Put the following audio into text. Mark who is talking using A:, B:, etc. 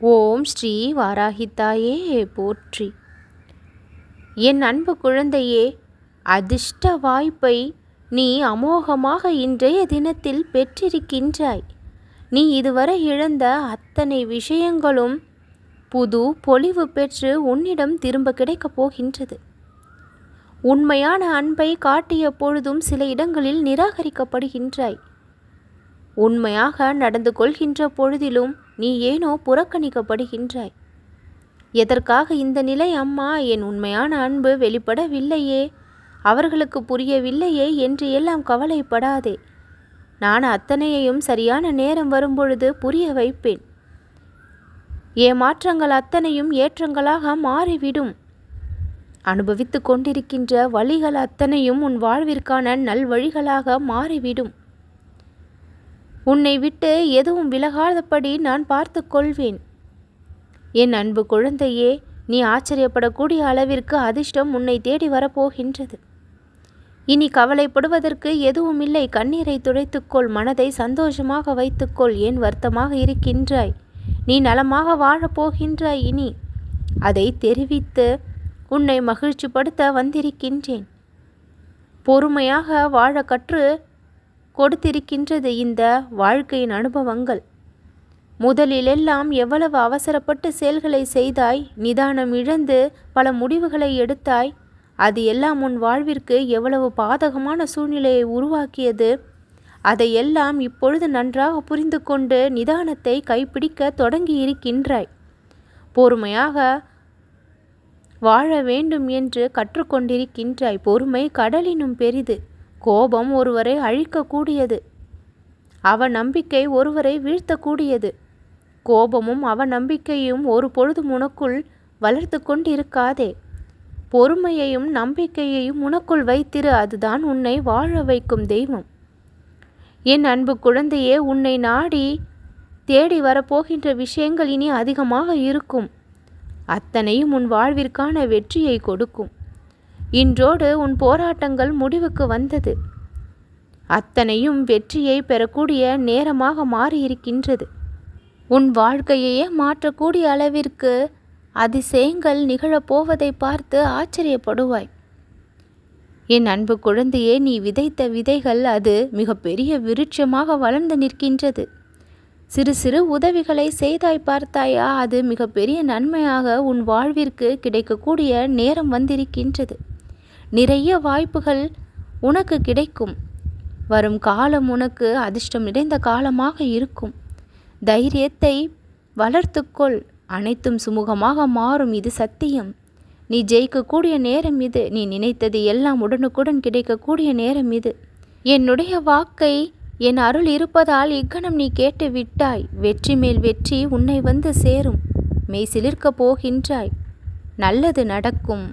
A: ஓம் ஸ்ரீ வாராகித்தாயே போற்றி. என் அன்பு குழந்தையே அதிர்ஷ்ட வாய்ப்பை நீ அமோகமாக இன்றைய தினத்தில் பெற்றிருக்கின்றாய். நீ இதுவரை இழந்த அத்தனை விஷயங்களும் புது பொலிவு பெற்று உன்னிடம் திரும்ப கிடைக்கப் போகின்றது. உண்மையான அன்பை காட்டிய பொழுதும் சில இடங்களில் நிராகரிக்கப்படுகின்றாய். உண்மையாக நடந்து கொள்கின்ற பொழுதிலும் நீ ஏனோ புறக்கணிக்கப்படுகின்றாய். எதற்காக இந்த நிலை அம்மா? என் உண்மையான அன்பு வெளிப்படவில்லையே. அவர்களுக்கு புரியவில்லையே என்று எல்லாம் கவலைப்படாதே. நான் அத்தனையையும் சரியான நேரம் வரும்பொழுது புரிய வைப்பேன். ஏமாற்றங்கள் அத்தனையும் ஏற்றங்களாக மாறிவிடும். அனுபவித்து கொண்டிருக்கின்ற வழிகள் அத்தனையும் உன் வாழ்விற்கான நல்வழிகளாக மாறிவிடும். உன்னை விட்டு எதுவும் விலகாதபடி நான் பார்த்து கொள்வேன். என் அன்பு குழந்தையே நீ ஆச்சரியப்படக்கூடிய அளவிற்கு அதிர்ஷ்டம் உன்னை தேடி வரப்போகின்றது. இனி கவலைப்படுவதற்கு எதுவும் இல்லை. கண்ணீரை துடைத்துக்கொள் மனதை சந்தோஷமாக வைத்துக்கொள் ஏன் வருத்தமாக இருக்கின்றாய்? நீ நலமாக வாழப்போகின்றாய் இனி. அதை தெரிவித்து உன்னை மகிழ்ச்சிப்படுத்த வந்திருக்கின்றேன். பொறுமையாக வாழ கற்று கொடுத்திருக்கின்றது இந்த வாழ்க்கையின் அனுபவங்கள். முதலிலெல்லாம் எவ்வளவு அவசரப்பட்டு செயல்களை செய்தாய் நிதானம் இழந்து பல முடிவுகளை எடுத்தாய் அது எல்லாம் உன் வாழ்விற்கு எவ்வளவு பாதகமான சூழ்நிலையை உருவாக்கியது. அதையெல்லாம் இப்பொழுது நன்றாக புரிந்து கொண்டு நிதானத்தை கைப்பிடிக்க தொடங்கி இருக்கின்றாய் பொறுமையாக வாழ வேண்டும் என்று கற்றுக்கொண்டிருக்கின்றாய். பொறுமை கடலினும் பெரிது. கோபம் ஒருவரை அழிக்கக்கூடியது. அவ நம்பிக்கை ஒருவரை வீழ்த்தக்கூடியது. கோபமும் அவ நம்பிக்கையும் ஒரு பொழுதும் உனக்குள் வளர்த்து கொண்டிருக்காதே. பொறுமையையும் நம்பிக்கையையும் உனக்குள் வைத்திரு அதுதான் உன்னை வாழ வைக்கும் தெய்வம். என் அன்பு குழந்தையே உன்னை நாடி தேடி வரப்போகின்ற விஷயங்கள் இனி அதிகமாக இருக்கும். அத்தனையும் உன் வாழ்விற்கான வெற்றியை கொடுக்கும். இன்றோடு உன் போராட்டங்கள் முடிவுக்கு வந்தது. அத்தனையும் வெற்றியை பெறக்கூடிய நேரமாக மாறியிருக்கின்றது. உன் வாழ்க்கையையே மாற்றக்கூடிய அளவிற்கு அதிசயங்கள் நிகழப்போவதை பார்த்து ஆச்சரியப்படுவாய். என் அன்பு குழந்தையே நீ விதைத்த விதைகள் அது மிகப்பெரிய விருட்சமாக வளர்ந்து நிற்கின்றது. சிறு சிறு உதவிகளை செய்தாய் பார்த்தாயா அது மிகப்பெரிய நன்மையாக உன் வாழ்விற்கு கிடைக்கக்கூடிய நேரம் வந்திருக்கின்றது. நிறைய வாய்ப்புகள் உனக்கு கிடைக்கும். வரும் காலம் உனக்கு அதிர்ஷ்டம் நிறைந்த காலமாக இருக்கும். தைரியத்தை வளர்த்துக்கொள். அனைத்தும் சுமூகமாக மாறும். இது சத்தியம். நீ ஜெயிக்கக்கூடிய நேரம் இது. நீ நினைத்தது எல்லாம் உடனுக்குடன் கிடைக்கக்கூடிய நேரம் இது. என்னுடைய வாக்கை என் அருள் இருப்பதால் இக்கணம் நீ கேட்டு விட்டாய். வெற்றி மேல் வெற்றி உன்னை வந்து சேரும். மெய் சிலிர்க்கப் போகின்றாய். நல்லது நடக்கும்.